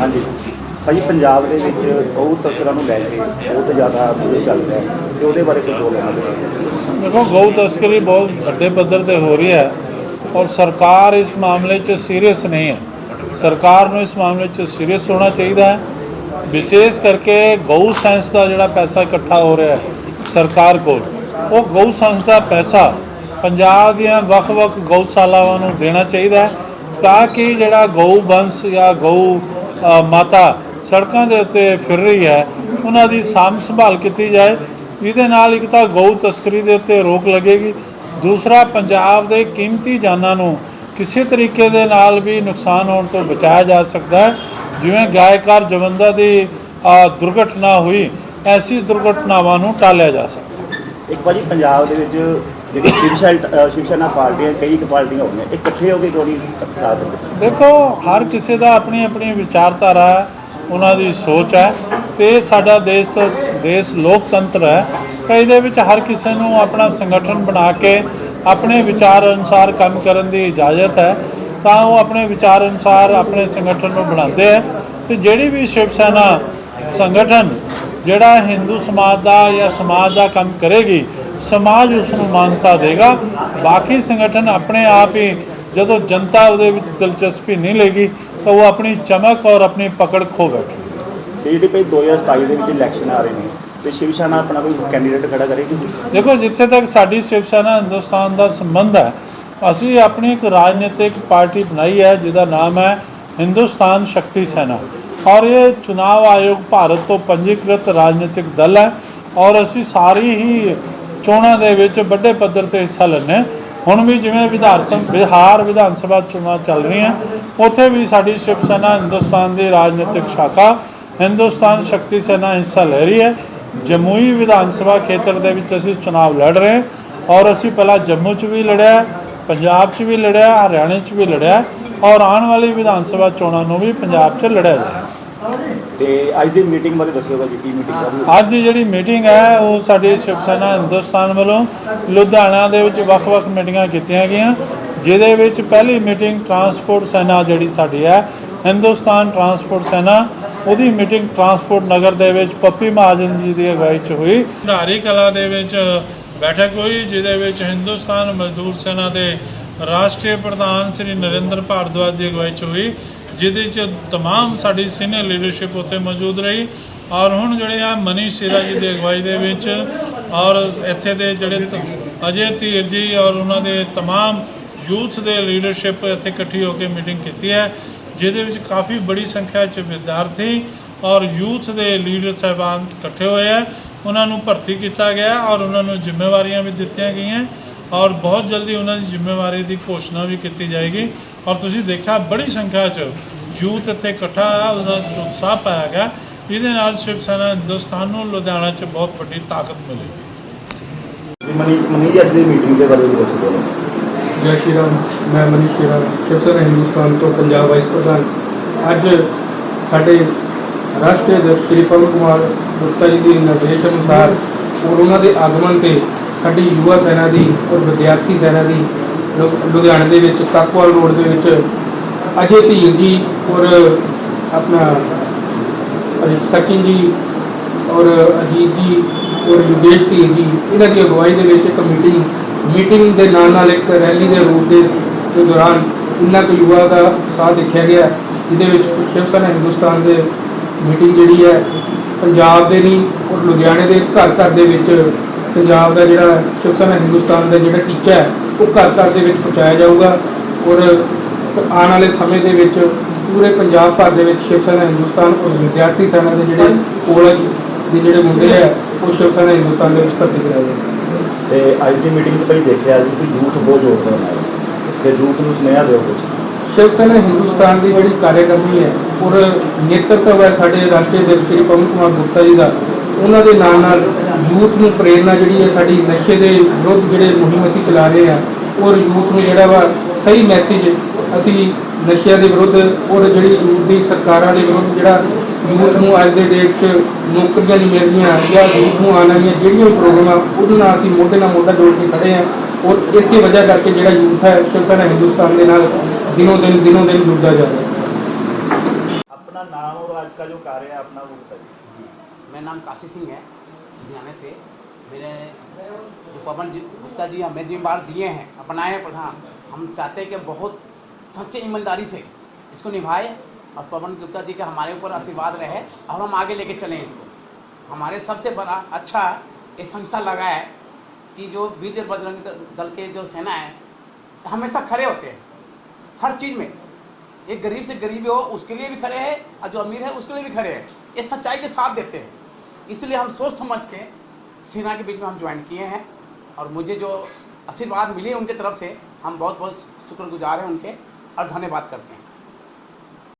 ਹਾਂਜੀ। ਭਾਜੀ, ਪੰਜਾਬ ਦੇ ਵਿੱਚ ਗਊ ਤਸਕਰਾਂ ਨੂੰ ਲੈ ਕੇ ਬਹੁਤ ਜ਼ਿਆਦਾ ਵਿਰੋਧ ਚੱਲ ਰਿਹਾ ਹੈ ਤੇ ਉਹਦੇ ਬਾਰੇ ਕੁਝ ਬੋਲਣਾ ਦੇਖੋ ਗਊ ਤਸਕਰੀ ਬਹੁਤ ਵੱਡੇ ਪੱਧਰ ਤੇ ਹੋ ਰਹੀ ਹੈ ਔਰ ਸਰਕਾਰ ਇਸ ਮਾਮਲੇ 'ਚ ਸੀਰੀਅਸ ਨਹੀਂ ਹੈ। ਸਰਕਾਰ ਨੂੰ ਇਸ ਮਾਮਲੇ 'ਚ ਸੀਰੀਅਸ ਹੋਣਾ ਚਾਹੀਦਾ ਹੈ। ਵਿਸ਼ੇਸ਼ ਕਰਕੇ ਗਊ ਸੈਂਸ ਦਾ ਜਿਹੜਾ ਪੈਸਾ ਇਕੱਠਾ ਹੋ ਰਿਹਾ ਹੈ ਸਰਕਾਰ ਕੋਲ, ਉਹ ਗਊ ਸੈਂਸ ਦਾ ਪੈਸਾ ਪੰਜਾਬ ਦੀਆਂ ਵੱਖ-ਵੱਖ ਗਊਸ਼ਾਲਾਵਾਂ ਨੂੰ ਦੇਣਾ ਚਾਹੀਦਾ ਹੈ। ਤਾਂ ਕਿ ਜਿਹੜਾ ਗਊ ਬੰਸ ਜਾਂ ਗਊ ਮਾਤਾ ਸੜਕਾਂ ਦੇ ਉੱਤੇ ਫਿਰ ਰਹੀ ਹੈ, ਉਹਨਾਂ ਦੀ ਸਾਂਭ ਸੰਭਾਲ ਕੀਤੀ ਜਾਏ। ਇਹਦੇ ਨਾਲ ਇੱਕ ਤਾਂ ਗਊ ਤਸਕਰੀ ਦੇ ਉੱਤੇ ਰੋਕ ਲੱਗੇਗੀ। ਦੂਸਰਾ, ਪੰਜਾਬ ਦੇ ਕੀਮਤੀ ਜਾਨਾਂ ਨੂੰ ਕਿਸੇ ਤਰੀਕੇ ਦੇ ਨਾਲ ਵੀ ਨੁਕਸਾਨ ਹੋਣ ਤੋਂ ਬਚਾਇਆ ਜਾ ਸਕਦਾ ਹੈ। ਜਿਵੇਂ ਗਾਇਕਾਰ ਜਵੰਦਾ ਦੀ ਦੁਰਘਟਨਾ ਹੋਈ, ਐਸੀ ਦੁਰਘਟਨਾਵਾਂ ਨੂੰ ਟਾਲਿਆ ਜਾ ਸਕਦਾ ਇੱਕ ਵਾਰੀ ਪੰਜਾਬ ਦੇ ਵਿੱਚ ਜਿਹੜੀ ਸ਼ਿਵ ਸੈਨਾ ਸ਼ਿਵ ਸੈਨਾ ਪਾਰਟੀਆਂ, ਕਈ ਕੁ ਪਾਰਟੀਆਂ ਹੋ ਗਈਆਂ ਇਹ ਇਕੱਠੇ ਹੋ ਕੇ ਕਿਉਂ ਨਹੀਂ ਸਾਥ ਦਿੰਦੇ ਦੇਖੋ, ਹਰ ਕਿਸੇ ਦਾ ਆਪਣੀ ਆਪਣੀ ਵਿਚਾਰਧਾਰਾ ਹੈ ਉਹਨਾਂ ਦੀ ਸੋਚ ਹੈ ਤੇ ਸਾਡਾ ਦੇਸ਼ ਦੇਸ਼ ਲੋਕਤੰਤਰ ਹੈ ਤਾਂ ਇਹਦੇ ਵਿੱਚ ਹਰ ਕਿਸੇ ਨੂੰ ਆਪਣਾ ਸੰਗਠਨ ਬਣਾ ਕੇ ਆਪਣੇ ਵਿਚਾਰ ਅਨੁਸਾਰ ਕੰਮ ਕਰਨ ਦੀ ਇਜਾਜ਼ਤ ਹੈ, ਤਾਂ ਉਹ ਆਪਣੇ ਵਿਚਾਰ ਅਨੁਸਾਰ ਆਪਣੇ ਸੰਗਠਨ ਨੂੰ ਬਣਾਉਂਦੇ ਹੈ ਤੇ ਜਿਹੜੀ ਵੀ ਸ਼ਿਵ ਸੈਨਾ ਸੰਗਠਨ, ਜਿਹੜਾ ਹਿੰਦੂ ਸਮਾਜ ਦਾ ਜਾਂ ਸਮਾਜ ਦਾ ਕੰਮ ਕਰੇਗੀ ਸਮਾਜ ਉਸ ਨੂੰ ਮਾਨਤਾ ਦੇਗਾ। ਬਾਕੀ ਸੰਗਠਨ ਆਪਣੇ ਆਪ ਹੀ ਜਦੋਂ ਜਨਤਾ ਉਹਦੇ ਵਿੱਚ ਦਿਲਚਸਪੀ ਨਹੀਂ ਲੇਗੀ ਤਾਂ ਉਹ ਆਪਣੀ ਚਮਕ ਔਰ ਆਪਣੀ ਪਕੜ ਖੋ ਬੈਠੇ। ਤੇ ਜਿਹੜੀ ਭਾਈ 2027 ਦੇ ਵਿੱਚ ਇਲੈਕਸ਼ਨ ਆ ਰਹੇ ਨੇ ਤੇ ਸ਼ਿਵ ਸੈਨਾ ਆਪਣਾ ਕੋਈ ਕੈਂਡੀਡੇਟ ਖੜਾ ਕਰੇਗੀ? ਦੇਖੋ ਜਿੱਥੇ ਤੱਕ ਸਾਡੀ ਸ਼ਿਵ ਸੈਨਾ ਹਿੰਦੁਸਤਾਨ ਦਾ ਸੰਬੰਧ ਹੈ ਅਸੀਂ ਆਪਣੀ ਇੱਕ ਰਾਜਨੀਤਿਕ ਪਾਰਟੀ ਬਣਾਈ ਹੈ ਜਿਹਦਾ ਨਾਮ ਹੈ ਹਿੰਦੁਸਤਾਨ ਸ਼ਕਤੀ ਸੈਨਾ। ਔਰ ਇਹ ਚੁਣਾਵ ਆਯੋਗ ਭਾਰਤ ਤੋਂ ਪੰਜੀਕ੍ਰਿਤ ਰਾਜਨੀਤਿਕ ਦਲ ਹੈ ਔਰ ਅਸੀਂ ਸਾਰੀ ਹੀ ਚੋਣਾਂ ਦੇ ਵਿੱਚ ਵੱਡੇ ਪੱਧਰ ਤੇ ਹਿੱਸਾ ਲੈਂਦੇ ਹਾਂ। ਹੁਣ ਵੀ ਜਿਵੇਂ ਵਿਧਾਨ ਸਭਾ, ਬਿਹਾਰ ਵਿਧਾਨ ਸਭਾ ਚੋਣਾਂ ਚੱਲ ਰਹੀਆਂ। ਉੱਥੇ ਵੀ ਸਾਡੀ ਸ਼ਿਵ ਸੈਨਾ ਹਿੰਦੁਸਤਾਨ ਦੀ ਰਾਜਨੀਤਿਕ ਸ਼ਾਖਾ, ਹਿੰਦੁਸਤਾਨ ਸ਼ਕਤੀ ਸੈਨਾ ਹਿੱਸਾ ਲੈ ਰਹੀ ਹੈ। ਜਮੂਈ ਵਿਧਾਨ ਸਭਾ ਖੇਤਰ ਦੇ ਵਿੱਚ ਅਸੀਂ ਚੁਣਾਵ ਲੜ ਰਹੇ ਔਰ ਅਸੀਂ ਪਹਿਲਾਂ ਜੰਮੂ 'ਚ ਵੀ ਲੜਿਆ, ਪੰਜਾਬ 'ਚ ਵੀ ਲੜਿਆ, ਹਰਿਆਣੇ 'ਚ ਵੀ ਲੜਿਆ ਔਰ ਆਉਣ ਵਾਲੀ ਵਿਧਾਨ ਸਭਾ ਚੋਣਾਂ ਨੂੰ ਵੀ ਪੰਜਾਬ 'ਚ ਲੜਿਆ ਜਾਏਗਾ। ਤੇ ਅੱਜ ਦੀ ਮੀਟਿੰਗ ਬਾਰੇ ਦੱਸਿਓ ਭਾਜੀ, ਕੀ ਮੀਟਿੰਗ ਕਰ ਰਹੀ ਅੱਜ ਦੀ ਜਿਹੜੀ ਮੀਟਿੰਗ ਹੈ, ਉਹ ਸਾਡੀ ਸ਼ਿਵ ਸੈਨਾ ਹਿੰਦੁਸਤਾਨ ਵੱਲੋਂ ਲੁਧਿਆਣਾ ਦੇ ਵਿੱਚ ਵੱਖ-ਵੱਖ ਮੀਟਿੰਗਾਂ ਕੀਤੀਆਂ ਗਈਆਂ, ਜਿਹਦੇ ਵਿੱਚ ਪਹਿਲੀ ਮੀਟਿੰਗ ਟਰਾਂਸਪੋਰਟ ਸੈਨਾ ਜਿਹੜੀ ਸਾਡੀ ਹੈ, ਹਿੰਦੁਸਤਾਨ ਟਰਾਂਸਪੋਰਟ ਸੈਨਾ, ਉਹਦੀ ਮੀਟਿੰਗ ਟਰਾਂਸਪੋਰਟ ਨਗਰ ਦੇ ਵਿੱਚ ਪੱਪੀ ਮਹਾਜਨ ਜੀ ਦੀ ਅਗਵਾਈ 'ਚ ਹੋਈ। ਧਾਰੀ ਕਲਾ ਦੇ ਵਿੱਚ ਬੈਠਕ ਹੋਈ, ਜਿਹਦੇ ਵਿੱਚ ਹਿੰਦੁਸਤਾਨ ਮਜ਼ਦੂਰ ਸੈਨਾ ਦੇ ਰਾਸ਼ਟਰੀ ਪ੍ਰਧਾਨ ਸ੍ਰੀ ਨਰਿੰਦਰ ਭਾਰਦਵਾਜ ਦੀ ਅਗਵਾਈ 'ਚ ਹੋਈ ਜਿਹਦੇ 'ਚ तमाम ਸਾਡੀ ਸੀਨੀਅਰ ਲੀਡਰਸ਼ਿਪ ਉੱਥੇ ਮੌਜੂਦ ਰਹੀ ਔਰ ਹੁਣ ਜਿਹੜੇ ਆ ਮਨੀ ਸ਼ੇਰਾ ਜੀ ਦੀ ਅਗਵਾਈ ਦੇ ਵਿੱਚ ਔਰ ਇੱਥੇ ਦੇ ਜਿਹੜੇ ਤ- ਅਜੇ ਧੀਰ ਜੀ ਔਰ ਉਹਨਾਂ ਦੇ तमाम ਯੂਥ ਦੇ ਲੀਡਰਸ਼ਿਪ ਇੱਥੇ ਇਕੱਠੀ ਹੋ ਕੇ ਮੀਟਿੰਗ ਕੀਤੀ ਹੈ ਜਿਹਦੇ ਵਿੱਚ ਕਾਫੀ ਬੜੀ ਸੰਖਿਆ 'ਚ ਵਿਦਿਆਰਥੀ ਔਰ ਯੂਥ ਦੇ ਲੀਡਰ ਸਾਹਿਬਾਨ ਇਕੱਠੇ ਹੋਏ ਆ ਉਹਨਾਂ ਨੂੰ ਭਰਤੀ ਕੀਤਾ ਗਿਆ ਔਰ ਉਹਨਾਂ ਨੂੰ ਜ਼ਿੰਮੇਵਾਰੀਆਂ ਵੀ ਦਿੱਤੀਆਂ ਗਈਆਂ ਔਰ ਬਹੁਤ ਜਲਦੀ ਉਹਨਾਂ ਦੀ ਜ਼ਿੰਮੇਵਾਰੀ ਦੀ ਘੋਸ਼ਣਾ ਵੀ ਕੀਤੀ ਜਾਏਗੀ। ਔਰ ਤੁਸੀਂ ਦੇਖਿਆ ਬੜੀ ਸੰਖਿਆ 'ਚ ਯੂਥ ਇੱਥੇ ਇਕੱਠਾ ਆ ਉਹਦਾ ਉਤਸ਼ਾਹ ਪਾਇਆ ਗਿਆ। ਇਹਦੇ ਨਾਲ ਸ਼ਿਵ ਸੈਨਾ ਹਿੰਦੁਸਤਾਨ ਨੂੰ ਲੁਧਿਆਣਾ 'ਚ ਬਹੁਤ ਵੱਡੀ ਤਾਕਤ ਮਿਲੇਗੀ ਮਨੀ ਮਨੀ ਅੱਜ ਦੀ ਮੀਟਿੰਗ ਦੇ ਬਾਰੇ ਦੱਸੋ ਜੈ ਸ਼੍ਰੀ ਰਾਮ ਮੈਂ ਮਨੀਸ਼ ਸ਼ੇਰਾ ਸ਼ਿਵ ਸੈਨਾ ਹਿੰਦੁਸਤਾਨ ਤੋਂ ਪੰਜਾਬ ਵਾਈਸ ਪ੍ਰਧਾਨ ਅੱਜ ਸਾਡੇ ਰਾਸ਼ਟਰੀ ਅਧਿਕਸ਼ ਸ਼੍ਰੀ ਪਵਨ ਕੁਮਾਰ ਗੁਪਤਾ ਜੀ ਦੇ ਨਿਰਦੇਸ਼ ਅਨੁਸਾਰ ਉਹਨਾਂ ਦੇ ਆਗਮਨ ਤੇ ਸਾਡੀ ਯੁਵਾ ਸੈਨਾ ਦੀ ਔਰ ਵਿਦਿਆਰਥੀ ਸੈਨਾ ਦੀ ਲੁ- ਲੁਧਿਆਣੇ ਦੇ ਵਿੱਚ ਕਾਕਵਾਲ ਰੋਡ ਦੇ ਵਿੱਚ ਅਜੇ ਧੀਰ ਜੀ ਔਰ ਆਪਣਾ ਸਚਿਨ ਜੀ ਔਰ ਅਜੀਤ ਜੀ ਔਰ ਯੋਗੇਸ਼ ਧੀਰ ਜੀ, ਇਹਨਾਂ ਦੀ ਅਗਵਾਈ ਦੇ ਵਿੱਚ ਇੱਕ ਮੀਟਿੰਗ ਮੀਟਿੰਗ ਦੇ ਨਾਲ ਨਾਲ ਇੱਕ ਰੈਲੀ ਦੇ ਰੂਪ ਦੇ ਦੇ ਦੌਰਾਨ ਇੰਨਾ ਕੁ ਯੁਵਾ ਦਾ ਸਾਥ ਦੇਖਿਆ ਗਿਆ, ਜਿਹਦੇ ਵਿੱਚ ਸ਼ਿਵ ਸੈਨਾ ਹਿੰਦੁਸਤਾਨ ਦੇ ਮੀਟਿੰਗ ਜਿਹੜੀ ਹੈ, ਪੰਜਾਬ ਦੇ ਨਹੀਂ ਔਰ ਲੁਧਿਆਣੇ ਦੇ ਘਰ ਘਰ ਦੇ ਵਿੱਚ ਪੰਜਾਬ ਦਾ ਜਿਹੜਾ ਸੈਨਾ ਹਿੰਦੁਸਤਾਨ ਦਾ ਜਿਹੜਾ ਟੀਚਾ ਹੈ ਉਹ ਘਰ ਘਰ ਦੇ ਵਿੱਚ ਪਹੁੰਚਾਇਆ ਜਾਊਗਾ। ਔਰ ਆਉਣ ਵਾਲੇ ਸਮੇਂ ਦੇ ਵਿੱਚ ਪੂਰੇ ਪੰਜਾਬ ਭਰ ਦੇ ਵਿੱਚ ਸ਼ਿਵ ਸੈਨਾ ਹਿੰਦੁਸਤਾਨ ਔਰ ਵਿਦਿਆਰਥੀ ਸੈਨਾ ਦੇ ਜਿਹੜੇ ਕਾਲਜ ਦੇ ਜਿਹੜੇ ਮੁੰਡੇ ਹੈ ਉਹ ਸ਼ਿਵ ਸੈਨਾ ਹਿੰਦੁਸਤਾਨ ਦੇ ਵਿੱਚ ਭਰਤੀ ਕਰਾਏ ਜਾਣਗੇ। ਤੇ ਅੱਜ ਦੀ ਮੀਟਿੰਗ 'ਚ ਭਾਈ ਦੇਖਿਆ ਜੀ ਕਿ ਯੂਥ ਬਹੁਤ ਜੋੜਦਾ ਹੈ ਤੇ ਯੂਥ ਨੂੰ ਸੁਨੇਹਾ ਦਿਓ ਕੁਝ ਸ਼ਿਵ ਸੈਨਾ ਹਿੰਦੁਸਤਾਨ ਦੀ ਜਿਹੜੀ ਕਾਰਜਕਰਮੀ ਹੈ ਔਰ ਨੇਤਰਤਵ ਹੈ ਸਾਡੇ ਰਾਸ਼ਟਰੀ ਅਧਿਕਸ਼ ਸ਼੍ਰੀ ਪਵਨ ਕੁਮਾਰ ਗੁਪਤਾ ਜੀ ਦਾ ਉਹਨਾਂ ਦੇ ਨਾਲ ਨਾਲ ਯੂਥ ਨੂੰ ਪ੍ਰੇਰਨਾ ਜਿਹੜੀ ਹੈ ਸਾਡੀ ਨਸ਼ੇ ਦੇ ਵਿਰੁੱਧ ਜਿਹੜੇ ਮੁਹਿੰਮ ਅਸੀਂ ਚਲਾ ਰਹੇ ਹਾਂ ਔਰ ਯੂਥ ਨੂੰ ਜਿਹੜਾ ਵਾ ਸਹੀ ਮੈਸੇਜ ਅਸੀਂ ਨਸ਼ਿਆਂ ਦੇ ਵਿਰੁੱਧ ਔਰ ਜਿਹੜੀ ਯੂਥ ਦੀ ਸਰਕਾਰਾਂ ਦੇ ਵਿਰੁੱਧ ਜਿਹੜਾ ਯੂਥ ਨੂੰ ਅੱਜ ਦੇ ਡੇਟ 'ਚ ਨੌਕਰੀਆਂ ਨਹੀਂ ਮਿਲ ਰਹੀਆਂ ਜਾਂ ਯੂਥ ਨੂੰ ਆਉਣ ਵਾਲੀਆਂ ਜਿਹੜੀਆਂ ਵੀ ਪ੍ਰੋਬਲਮਾਂ ਉਹਦੇ ਨਾਲ ਅਸੀਂ ਮੋਢੇ ਨਾਲ ਮੋਢਾ ਜੋੜ ਕੇ ਖੜੇ ਹਾਂ ਔਰ ਇਸੇ ਵਜ੍ਹਾ ਕਰਕੇ ਜਿਹੜਾ ਯੂਥ ਹੈ ਸ਼ਿਵ ਸੈਨਾ ਹਿੰਦੁਸਤਾਨ ਦੇ ਨਾਲ ਦਿਨੋਂ ਦਿਨ ਦਿਨੋਂ ਦਿਨ ਜੁੜਦਾ ਜਾ ਰਿਹਾ ਹੈ अपना नाम और आज का जो कार्य है अपना वो बताइए जी मेरा नाम काशी सिंह है लुधियाने से मेरे जो पवन जी, गुप्ता जी हमें जिम्मेवार दिए हैं, अपनाए हैं प्रधान, हम चाहते हैं कि बहुत सच्चे ईमानदारी से इसको निभाए और पवन गुप्ता जी का हमारे ऊपर आशीर्वाद रहे और हम आगे लेके चलें इसको। हमारे सबसे बड़ा अच्छा ये संस्था लगा है कि जो वीर बजरंग दल के जो सेना है, हमेशा खड़े होते हैं, हर चीज़ में। एक गरीब से गरीब हो, उसके लिए भी खड़े हैं, और जो अमीर है, उसके लिए भी खड़े हैं। ये सच्चाई के साथ देते हैं। इसलिए हम सोच समझ के सेना के बीच में हम ज्वाइन किए हैं और मुझे जो आशीर्वाद मिले उनके तरफ से हम बहुत बहुत शुक्रगुजार हैं उनके और धन्यवाद करते हैं